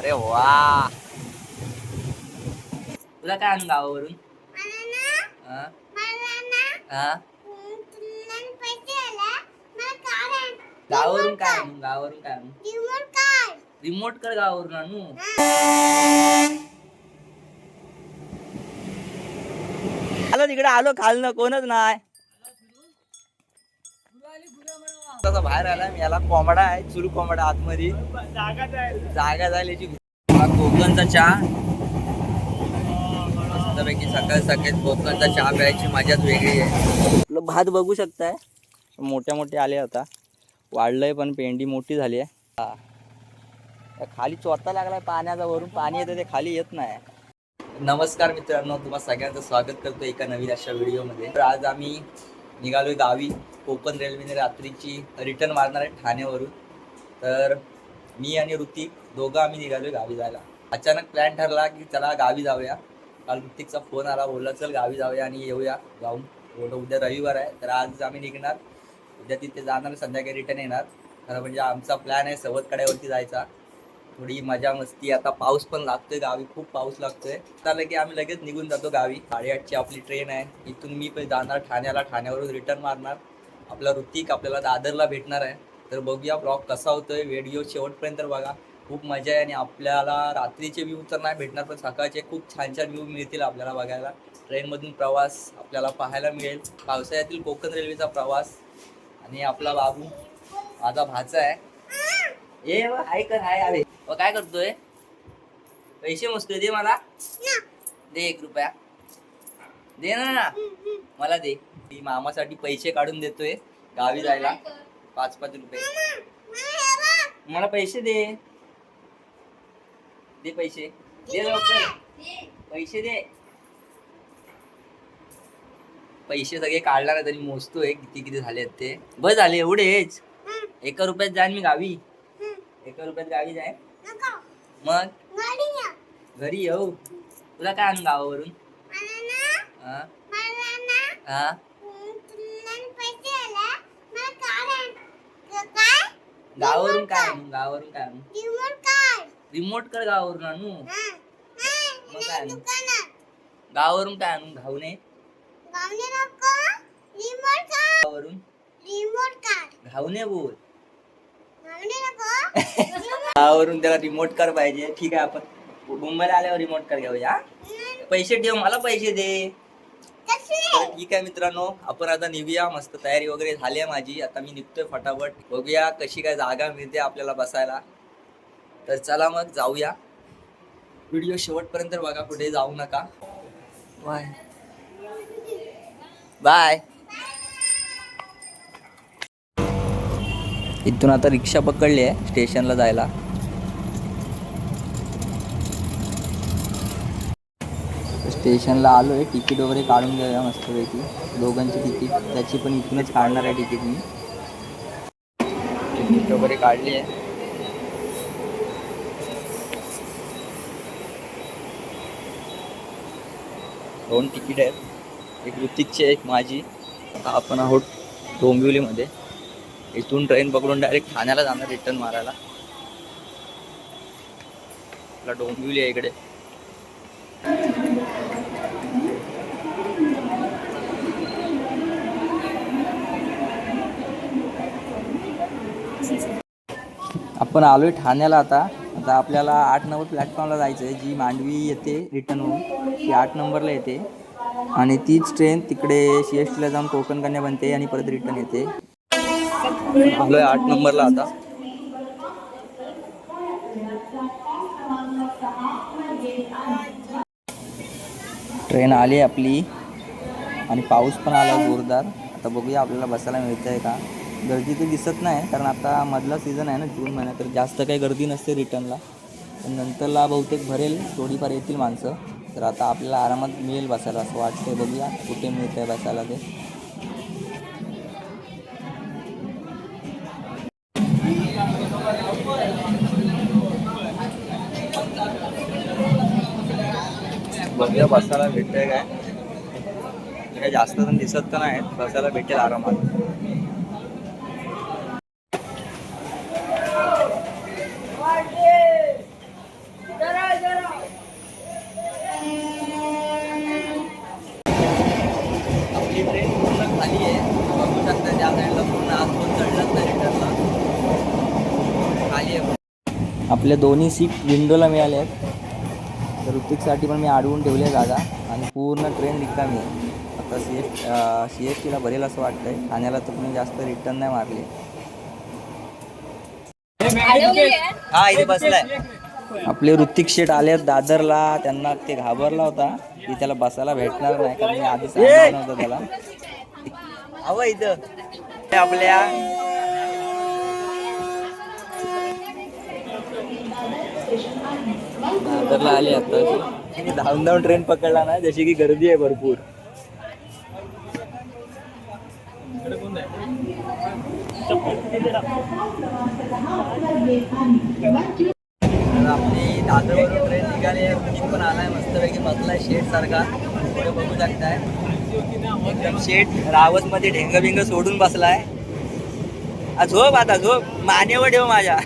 अरे वा. तुला काय आणू गावावरून हा? हा? गावावरून काय आणू? गावावरून काय आणू? रिमोट कर गावावरून आणू. आलो तिकडे आलो खाल ना कोणच नाही. तसा बाहेर आला मी याला कोंबडा आहे चुरू कोंबडा आतमध्ये. जागा झाली याची कोकणचा चहा. मस्तपैकी सकाळी सकाळी कोकणचा चहा प्यायची मजाच वेगळी आहे. आपलं भात बघू शकताय. मोठ्या मोठे आले आता. वाढलंय पण पेंडी मोठी झाली आहे. हा. खाली चोरता लागलाय पाण्याचा वरून. पाणी येतं ते खाली येत नाही. नमस्कार मित्रांनो. तुम्हा सगळ्यांचं स्वागत करतो एका नवीन अशा व्हिडिओमध्ये. तर आज आम्ही निघालोय गावी. कोकण रेल्वेने रात्रीची रिटर्न मारणार आहे ठाण्यावरून. तर मी आणि ऋतिक दोघं आम्ही निघालोय गावी जायला. अचानक प्लॅन ठरला की चला गावी जाऊया. काल ऋतिकचा फोन आला बोलला चल गावी जाऊया आणि येऊया. जाऊन बोललो उद्या रविवार आहे तर आज आम्ही निघणार. उद्या तिथे जाणार संध्याकाळी रिटर्न येणार. खरं म्हणजे आमचा प्लॅन आहे सवत कड्यावरती जायचा. थोडी मजा मस्ती. आता पाऊस पण लागतोय गावी खूप पाऊस लागतोय. त्याला की आम्ही लगेच निघून जातो गावी. साडेआठची आपली ट्रेन आहे. इथून मी पण जाणार ठाण्याला. ठाण्यावरून रिटर्न मारणार. आपला ऋतिक आपल्याला दादरला भेटणार आहे. तर बघूया ब्लॉग कसा होतोय. व्हिडिओ शेवटपर्यंत बघा. खूप मजा आहे आणि आपल्याला रात्रीचे व्ह्यू तर नाही भेटणार पण सकाळचे खूप छान छान व्ह्यू मिळतील आपल्याला बघायला. ट्रेनमधून प्रवास आपल्याला पाहायला मिळेल. पावसाळ्यातील कोकण रेल्वेचा प्रवास आणि आपला बाबू माझा भाचा आहे. ए हाय कर हाय अरे व काय करतोय? पैसे मोजतोय दे मला. दे एक रुपया. दे ना मला दे. मी मामासाठी पैसे काढून देतोय गावी जायला. पाच पाच रुपये. मला पैसे दे. दे पैसे. दे लवकर. पैसे दे. पैसे सगळे काढला ना तरी मोजतोय किती किती झाले ते. बस झाले एवढेच एका रुपयात जाईन मी गावी. एका रुपयात गावी जाय मग? घरी येऊ तुला काय आणू गावावरून? हा? हा? गावावरून काय आणू? गावावरून काय आणू? रिमोट कर गावावरून आणू. मग काय आणू. गावावरून काय आणू? घावणे गावावरून. घावणे बोल. गावावरून त्याला रिमोट कार पाहिजे. ठीक आहे आपण मुंबईला आल्यावर रिमोट कार घेऊया? पैसे ठेव मला पैसे दे. तर ठीक आहे मित्रांनो आपण आता निघूया. मस्त तयारी वगैरे झाली आहे माझी. आता मी निघतोय फटाफट. बघूया कशी काय जागा मिळते आपल्याला बसायला. तर चला मग जाऊया. व्हिडिओ शेवटपर्यंत बघा कुठे जाऊ नका. बाय. बाय. इथून आता रिक्षा पकडली आहे स्टेशनला जायला. स्टेशनला आलो आहे तिकीट वगैरे काढून घेऊया मस्तपैकी. दोघांची तिकीट त्याची पण इथूनच काढणार आहे तिकीट मी. तिकीट वगैरे काढली आहे. दोन तिकीट आहेत. एक ऋतिकची एक माझी. आता आपण आहोत डोंबिवलीमध्ये. इथून ट्रेन पकडून डायरेक्ट ठाण्याला जाणार रिटर्न मारायला. आपला डोंबिवली आहे इकडे. आपण आलोय ठाण्याला आता. आता आपल्याला आठ नंबर प्लॅटफॉर्मला जायचं आहे जी मांडवी येते रिटर्न होऊन ती आठ नंबरला येते. आणि तीच ट्रेन तिकडे सी एस टीला जाऊन कोकण कन्या बनते आणि परत रिटर्न येते. आलोय आठ नंबरला आता. ट्रेन आली आपली. आणि पाऊस पण आला जोरदार. आता बघूया आपल्याला बसायला मिळतंय का? गर्दी तर दिसत नाही कारण आता मधला सीझन आहे ना जून महिन्यात तर जास्त काही गर्दी नसते रिटर्नला पण नंतरला बहुतेक भरेल थोडीफार येतील माणसं. तर आता आपल्याला आरामात मिळेल बसायला असं वाटतंय बघूया कुठे मिळतंय बसायला ते. बघूया बसायला भेटतंय काय. काय जास्त जण दिसत तर नाही बसायला भेटेल आरामात. आपल्या दोन्ही सीट विंडोला मिळाल्या आहेत. तर ऋतिकसाठी पण मी अडवून ठेवली आहे जागा आणि पूर्ण ट्रेन रिकामी आहे आता सी एस सी एस टीला भरेल असं वाटतंय. ठाण्याला तर मी जास्त रिटर्न नाही मारले. हा इथे बसलाय. आपले ऋतिक शेठ आले दादरला. त्यांना ते घाबरला होता की त्याला बसायला भेटणार नाही. कारण मी आधी सांगितलं नव्हतं त्याला. इथं. आपल्या दादरला आले आता. धावून धावून ट्रेन पकडला ना जशी की गर्दी आहे भरपूर. आपली दादरवरून ट्रेन निघाली आहे. ऋतिक पण आलाय मस्तपैकी बसलाय शेट सारखा. बघू शकताय. एकदम शेट रावत मध्ये ढेंग बिंग सोडून बसलाय. झोप आता झोप. मानेवर ठेव माझ्या.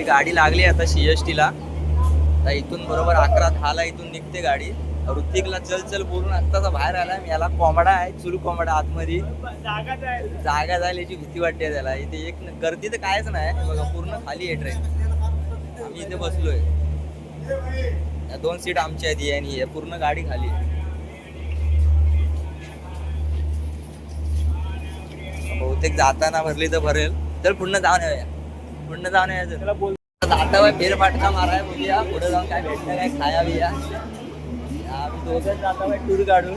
आपली गाडी लागली आता सी एस टीला. आता इथून बरोबर अकरा दहाला इथून निघते गाडी. ऋतिकला चल चल बोलून आत्ताचा बाहेर आला मी याला कोंबडा आहे चुल कोंबडा आतमध्ये. जागा झाल्याची भीती वाटते त्याला. इथे एक गर्दी तर कायच नाही. बघा पूर्ण खाली आहे ट्रेन आम्ही इथे बसलोय. दोन सीट आमच्या आहेत आणि पूर्ण गाडी खाली आहे. बहुतेक जाताना भरली तर भरेल. तर पुन्हा जाऊन येऊया. पुन्हा जाऊन यायचं जाता फेर फाटका माराय बघूया पुढे जाऊन काय भेटतं काय खाया बिया. आम्ही दोघं जाता टूर काढून.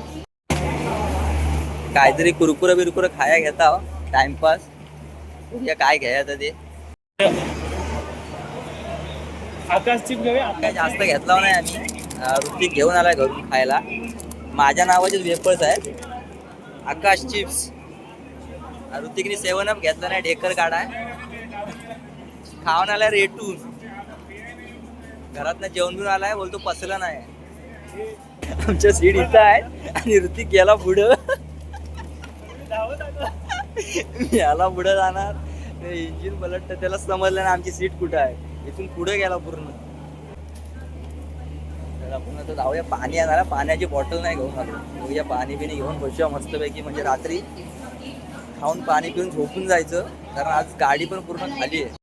काहीतरी कुरकुर बिरकुर खाया घेता टाइमपास. बघूया काय घ्यायचं ते. आकाश चिप घेऊया. काय जास्त घेतला नाही आम्ही. ऋतिक घेऊन आलाय घरून खायला. माझ्या नावाचेच वेफर्स आहेत. आकाश चिप्स. ऋतिकने सेवन अप घेतला नाही ढेकर काढाय. खाऊन आलाय रेटून. घरातनं जेवण घेऊन आलाय बोलतो पसलं नाही. आमच्या सीट इथं आहे आणि ऋतिक गेला पुढं. याला पुढं जाणार. इंजिन पलट त्याला समजलं ना आमची सीट कुठं आहे. इथून पुढे गेला पूर्ण. आपण आता जाऊया पाणी येणार पाण्याची बॉटल नाही घेऊन आलो. बघूया पाणी बिणी घेऊन बसूया मस्तपैकी. म्हणजे रात्री खाऊन पाणी पिऊन झोपून जायचं. कारण आज गाडी पण पूर्ण खाली आहे.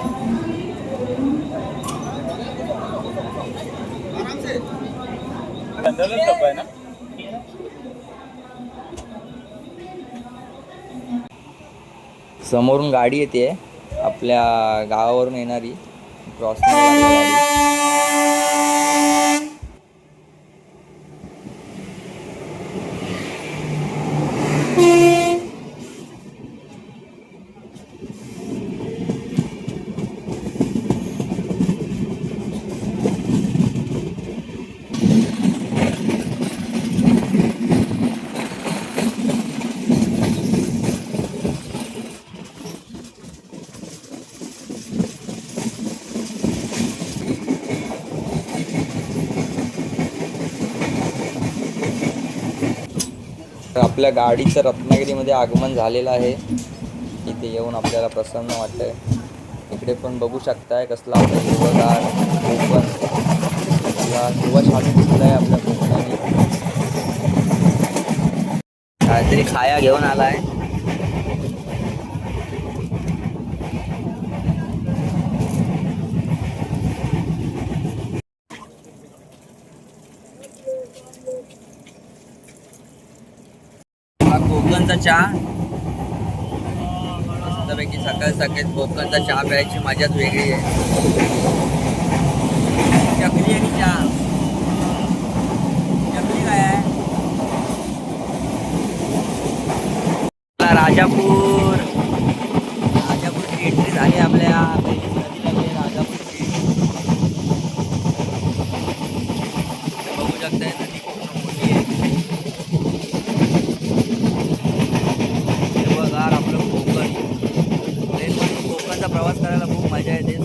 आहे ना? समोरून गाडी येते आपल्या गावावरून येणारी क्रॉसिंग आपल्या गाडीचं रत्नागिरीमध्ये आगमन झालेलं आहे. इथे येऊन आपल्याला प्रसन्न वाटतंय. इकडे पण बघू शकताय कसला आपला हिरवगार कोकण आपला हिरवा छान आहे आपल्या कोकणाने काहीतरी खाया घेऊन आलाय. आहे कोकणचा चहा? मस्तपैकी सकाळी सकाळी कोकणचा चहा प्यायची मजाच वेगळी आहे. चकली आणि चहा चकली काय आहे आपला राजापूर राजापूरची एंट्री झाली आपल्या पहिली नदीला गेली राजापूरची बघू शकताय नदी खूप मोठी आहे हिरवंगार आपलं कोकण ट्रेनमधून कोकणचा प्रवास करायला खूप मजा येते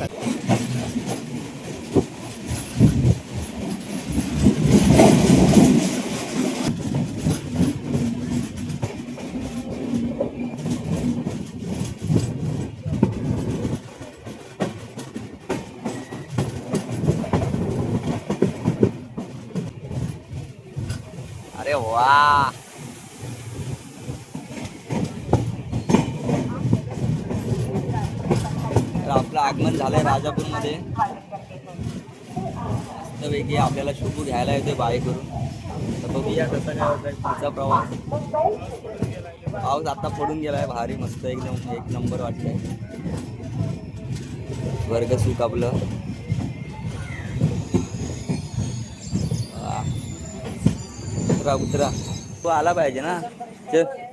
वा तर आपलं आगमन झालंय राजापूरमध्ये मस्तपैकी आपल्याला ते बाय करून. तर बघूया कसं काय होतंय. पुढचा प्रवास. पाऊस आता पडून गेला आहे भारी मस्त एकदम. एक नंबर वाटतंय. वर्ग सुख आपलं. उतरा उतरा. तो आला पाहिजे ना. चल.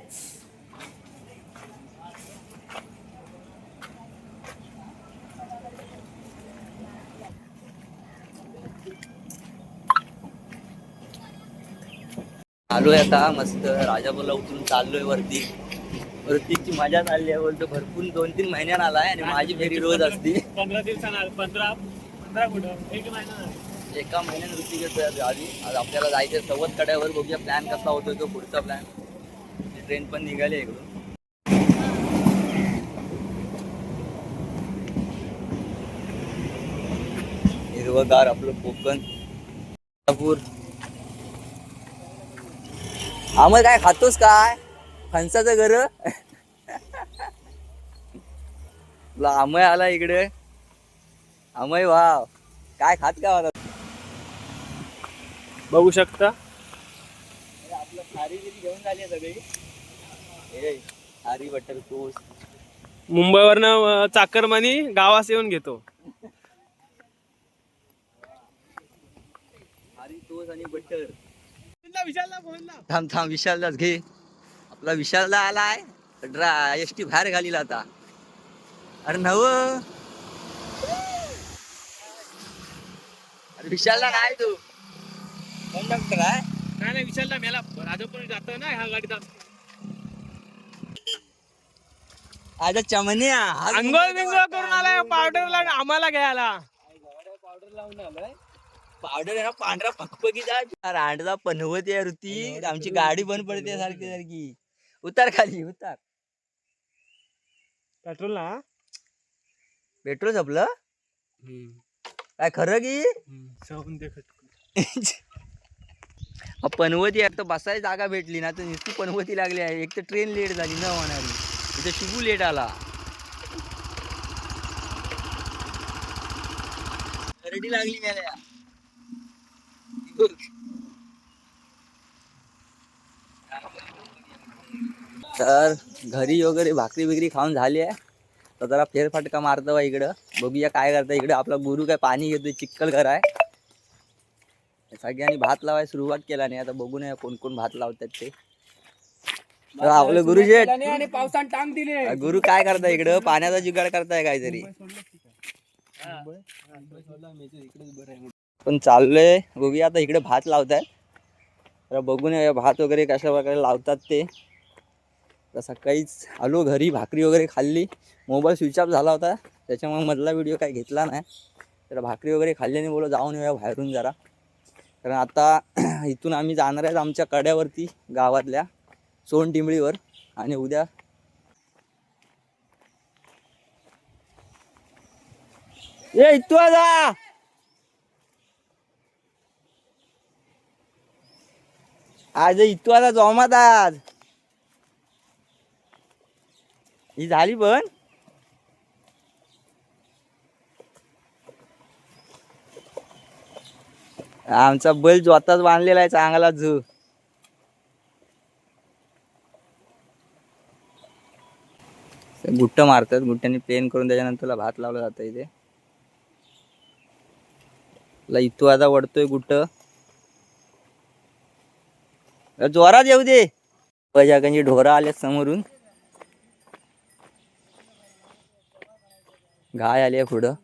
आलोय आता मस्त राजापूरला उतरून चाललोय वरती. वरतीची मजा चालली आहे बोलतो भरपूर दोन तीन महिन्यात आलाय आणि माझी फेरी रोज असती. पंधरा दिवसांना पंधरा पंधरा कुठं? एक महिना. एका महिन्यात आज आधी. आज आपल्याला जायचं सवत कड्यावर बघूया प्लॅन कसा होतोय तो पुढचा प्लॅन ट्रेन पण निघाली आहे इकडून. हिरवगार आपलं कोकण. कोल्हापूर आम्ही काय खातोस काय? फणसाचं घर? आमय आला इकडे. आमय वाव काय खात काय होता बघू शकता. आपलं खारी बिरी घेऊन झाली सगळी खारी बटर टोस्ट मुंबईवरनं चाकरमानी गावास येऊन घेतो. खारी टोस्ट आणि बटर. थांब थांब विशालदाच घे. आपला विशालदा आलाय. ड्रा एस टी बाहेर घालीला आता. अरे नव. अरे विशालदा नाही तू? कंडक्टर आहे नाही नाही विशालला मेला. राजापूर जातो ना ह्या गाडीत आता चमन्या अंघोळ बिंगोळ करून आलाय पावडरला आम्हाला घ्यायला. पावडर लावून आलोय. पावडर आहे ना पांढरा फकफकीचा रांडचा पनवत आहे ऋती आमची गाडी बंद पडते सारखी सारखी. उतार खाली उतार. पेट्रोल ना पेट्रोल संपलं? काय खरं की? पनवती आहे तर बसायची जागा भेटली ना तर नुसती पनवती लागली आहे. एक तर ट्रेन लेट झाली न होणारी. इथे शिबू लेट आला. खरडी लागली मेल्या तर घरी वगैरे भाकरी बिकरी खाऊन झाली आहे. तर जरा फेरफटका मारतो बा इकडं. बघूया काय करता इकडं. आपला गुरु काय पाणी घेतोय चिक्कल घर आहे सगळ्यांनी भात लावायला सुरुवात केला नाही. आता बघू नये कोण कोण भात लावतात ते. आपलं गुरुजी आणि पावसान टांग दिले गुरु काय करताय इकडं? पाण्याचा जुगाड करताय काहीतरी. पण चाललोय. बघूया आता इकडे भात लावताय तर बघून येऊया भात वगैरे कशा प्रकारे लावतात ते. तर सकाळीच आलो घरी भाकरी वगैरे खाल्ली. मोबाईल स्विच ऑफ झाला होता. त्याच्यामुळे मधला व्हिडिओ काही घेतला नाही. तर भाकरी वगैरे खाल्ल्याने बोलो जाऊन येऊया बाहेरून जरा. कारण आता इथून आम्ही जाणार आहेत आमच्या कड्यावरती गावातल्या सोनटिंबळीवर आणि उद्या ए इतू जा! आज इतू आता जमात आज. ही झाली पण. आमचा बैल जोताच बांधलेला आहे चांगला झू गुट्ट मारतात गुट्ट्याने प्लेन करून त्याच्यानंतर भात लावला जातं इथे. ला इथू आता वडतोय गुट्ट. जोरात येऊ दे. पजाकांची ढोरं आल्यात समोरून. गाय आली आहे पुढं.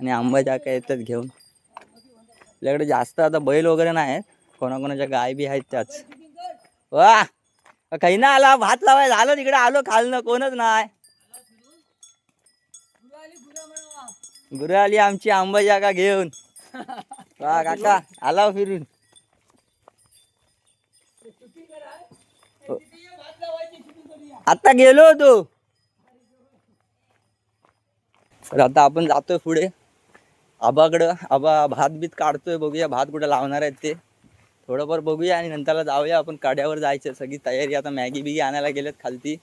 आणि आंबा जाका येतात घेऊन. आपल्याकडे जास्त आता बैल वगैरे नाही आहेत कोणाकोणाच्या गाय बी आहेत त्याच. वा! काही ना आला भात लावाय झालं तिकडे. आलो खालनं. कोणच नाही. गुरु आली आमची आंबा जागा घेऊन. वा काका. आला हो फिरून. आता गेलो होतो. तर आता आपण जातोय पुढे. आबाकडं आबा भात बीत काढतोय बघूया भात कुठं लावणार आहेत ते. थोडंफार बघूया आणि नंतरला जाऊया आपण काड्यावर जायचं. सगळी तयारी आता मॅगी बिगी आणायला गेल्यात खालती.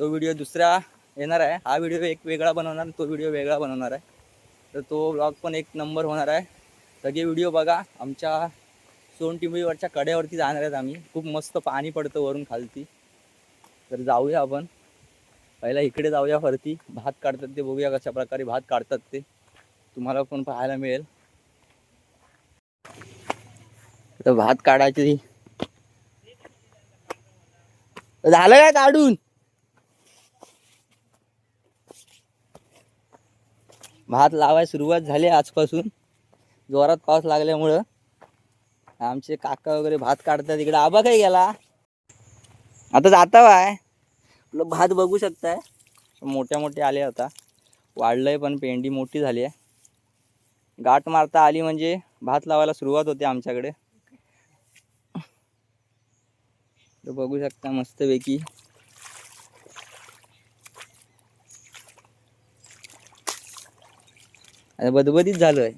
तो व्हिडिओ दुसरा येणार आहे. हा व्हिडिओ एक वेगळा बनवणार तो व्हिडिओ वेगळा बनवणार आहे. तर तो ब्लॉग पण एक नंबर होणार आहे. सगळे व्हिडिओ बघा. आमच्या सोन टिंबळीवरच्या कड्यावरती जाणार आहेत आम्ही. खूप मस्त पाणी पडतं वरून खालती. तर जाऊया आपण. पहिला इकडे जाऊया वरती. भात काढतात ते बघूया कशा प्रकारे भात काढतात ते. तुम्हाला पण पाहायला मिळेल. तर भात काढायची. झालं काय काढून? भात लावाय सुरुवात झाली आजपासून. जोरात पाऊस लागल्यामुळं. आमचे काका वगैरे भात काढतात इकडे. आबा काही गेला? आता जाता वाय आपलं भात बघू शकताय. मोठ्या मोठे आले आता. वाढलंय पण पेंडी मोठी झाली आहे. गाठ मारता आली म्हणजे भात लावायला सुरुवात होते आमच्याकडे. बघू शकता मस्तपैकी. बदबदीत झालोय.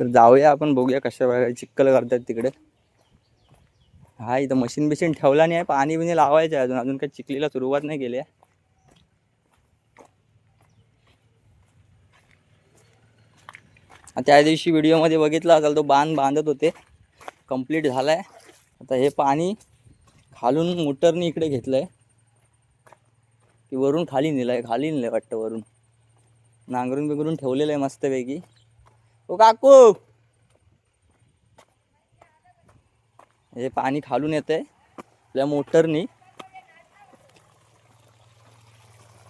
तर जाऊया आपण बघूया कशा प्रकारे चिक्कल करतात तिकडे. हा इथं मशीन बिशीन ठेवला नाही आहे पाणी बिणी लावायचं आहे अजून. अजून काही चिखलीला सुरुवात नाही केली आहे. त्या दिवशी व्हिडिओमध्ये बघितला असाल तो बांध बांधत होते. कंप्लीट झाला आहे आता हे पाणी खालून मोटरने इकडे घेतलं आहे की वरून खाली नेलं आहे खाली नेलं वाटतं वरून. नांगरून बिंगरून ठेवलेलं आहे मस्तपैकी. ओ काकू! हे पाणी खालून येत आहे आपल्या मोटरनी.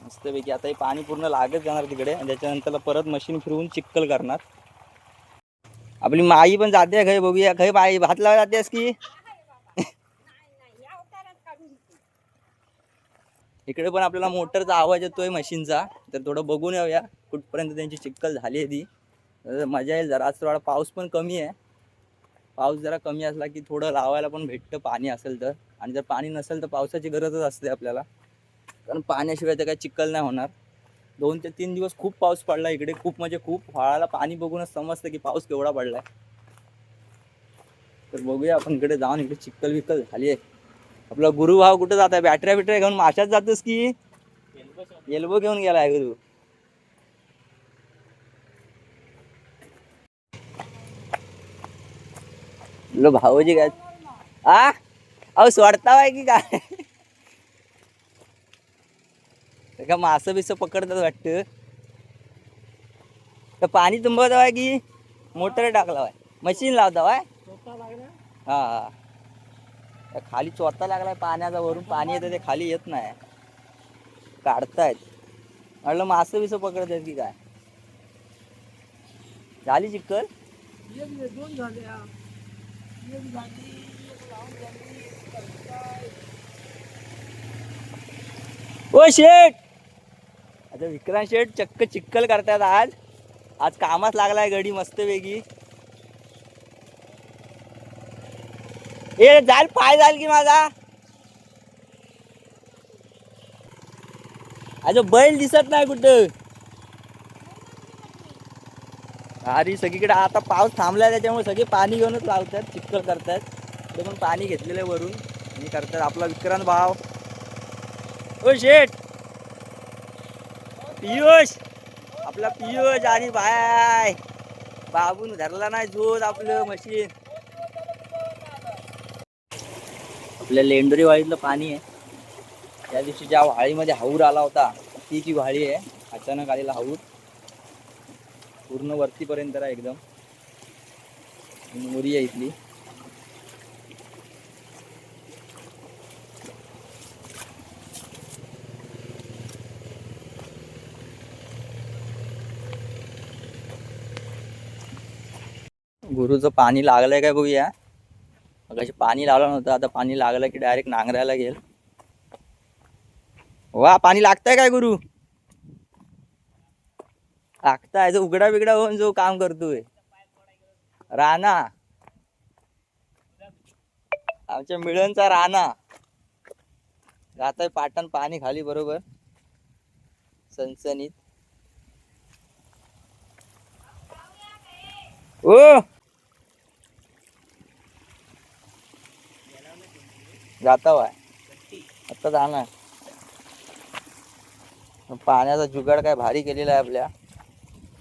मस्तपैकी आता हे पाणी पूर्ण लागत जाणार तिकडे. आणि त्याच्यानंतर परत मशीन फिरवून चिक्कल करणार. आपली माई पण जाते घरी बघूया. घरी बाई भात लावा जातेस की? इकडे पण आपल्याला मोटरचा आवाज येतोय मशीनचा तर थोडं बघून येऊया. कुठपर्यंत त्यांची चिक्कल झाली आहे ती. मजा येईल. जरा आज थोडा पाऊस पण कमी आहे. पाऊस जरा कमी असला की थोडं लावायला पण भेटतं पाणी असेल तर. आणि जर पाणी नसेल तर पावसाची गरजच असते आपल्याला. कारण पाण्याशिवाय तर काही चिखल नाही होणार. दोन ते तीन दिवस खूप पाऊस पडला इकडे. खूप म्हणजे खूप. फळाला पाणी बघूनच समजतं की पाऊस केवढा पडलाय. तर बघूया आपण इकडे जाऊन इकडे चिक्कल विक्कल झाली आहे. आपला गुरुभाव कुठे जात आहे बॅटऱ्या बिटऱ्या घेऊन माशात जातोस की? एल्बो घेऊन गेला आहे गुरु. लो भाऊजी काय? आ? अहो सोडता की काय? का मासं बिसं पकडतात वाटतं. तर पाणी तुंबवत आहे की? मोटर टाकला वाय मशीन लावतावाय हा हा. खाली चोरता लागलाय पाण्याचा वरून. पाणी येतं ते खाली येत नाही. काढतायत. म्हटलं मासं बिसं पकडत आहेत की काय? झाली चिक्कल दोन झाले. ओ शेठ! आता विक्रांत शेठ चक्क चिक्कल करतात आज. आज कामाच लागलाय गडी मस्त वेगी ए जाल पाय जाल की माझा. अजून बैल दिसत नाही कुठं. अरे सगळीकडे आता पाऊस थांबलाय त्याच्यामुळे सगळे पाणी घेऊनच लावतात चिक्कल करतात. ते पण पाणी घेतलेलं आहे वरून. आणि करतात आपला विक्रांत भाव. ओ शेठ! पियुष! आपला पियुष आणि बाय! बाबून धरला नाही जोत आपलं मशीन आपल्या लेंडोरी वाळीतलं पाणी आहे. त्या दिवशी ज्या वाळीमध्ये हाऊर आला होता ती जी वाळी आहे अचानक आलेला हाऊर. पूर्ण वरतीपर्यंत आहे एकदम. मोरी आहे इथली. गुरुचं पाणी लागलंय काय बघूया. मगाशी पाणी लावलं नव्हतं आता पाणी लागलं की डायरेक्ट नांगरायला गेल वा पाणी लागतंय काय गुरु? लागताय जो उघडा बिगडा होऊन जो काम करतोय. राणा. आमच्या मिळनचा राणा. जाताय पाटण पाणी खाली बरोबर? सनसनीत. ओ! जाता वाय आता जाणार. पाण्याचा जुगाड काय भारी केलेला आहे आपल्या.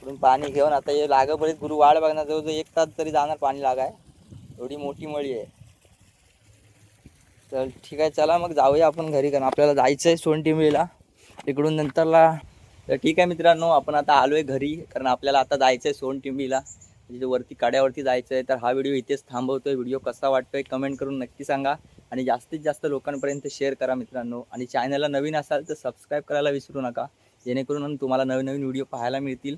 इकडून पाणी घेऊन आता हे लागपर्यंत गुरु वाढ बघणार जवळजवळ एक तास तरी जाणार पाणी लागाय एवढी मोठी मळी आहे. तर ठीक आहे चला मग जाऊया आपण घरी कारण आपल्याला जायचं आहे सोनटिंबळीला तिकडून नंतरला तर ठीक आहे मित्रांनो आपण आता आलो आहे घरी कारण आपल्याला आता जायचं आहे सोनटिंबीला म्हणजे वरती कड्यावरती जायचं आहे तर हा व्हिडिओ इथेच थांबवतोय. व्हिडिओ कसा वाटतोय कमेंट करून नक्की सांगा. आणि जास्तीत जास्त लोकांपर्यंत शेअर करा मित्रांनो. आणि चॅनलला नवीन असाल तर सबस्क्राईब करायला विसरू नका. जेणेकरून तुम्हाला नवीन नवीन व्हिडिओ पाहायला मिळतील.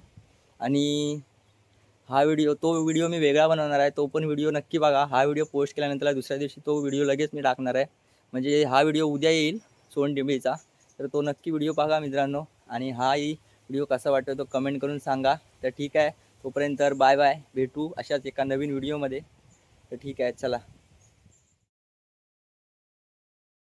आणि हा व्हिडिओ तो व्हिडिओ मी वेगळा बनवणार आहे तो पण व्हिडिओ नक्की बघा. हा व्हिडिओ पोस्ट केल्यानंतर दुसऱ्या दिवशी तो व्हिडिओ लगेच मी टाकणार आहे. म्हणजे हा व्हिडिओ उद्या येईल सोन सोनटिंबीचा तर तो नक्की व्हिडिओ बघा मित्रांनो. आणि हाही व्हिडिओ कसा वाटतो तो कमेंट करून सांगा. तर ठीक आहे. तोपर्यंत बाय बाय भेटू अशाच एका नवीन व्हिडिओमध्ये. तर ठीक आहे चला.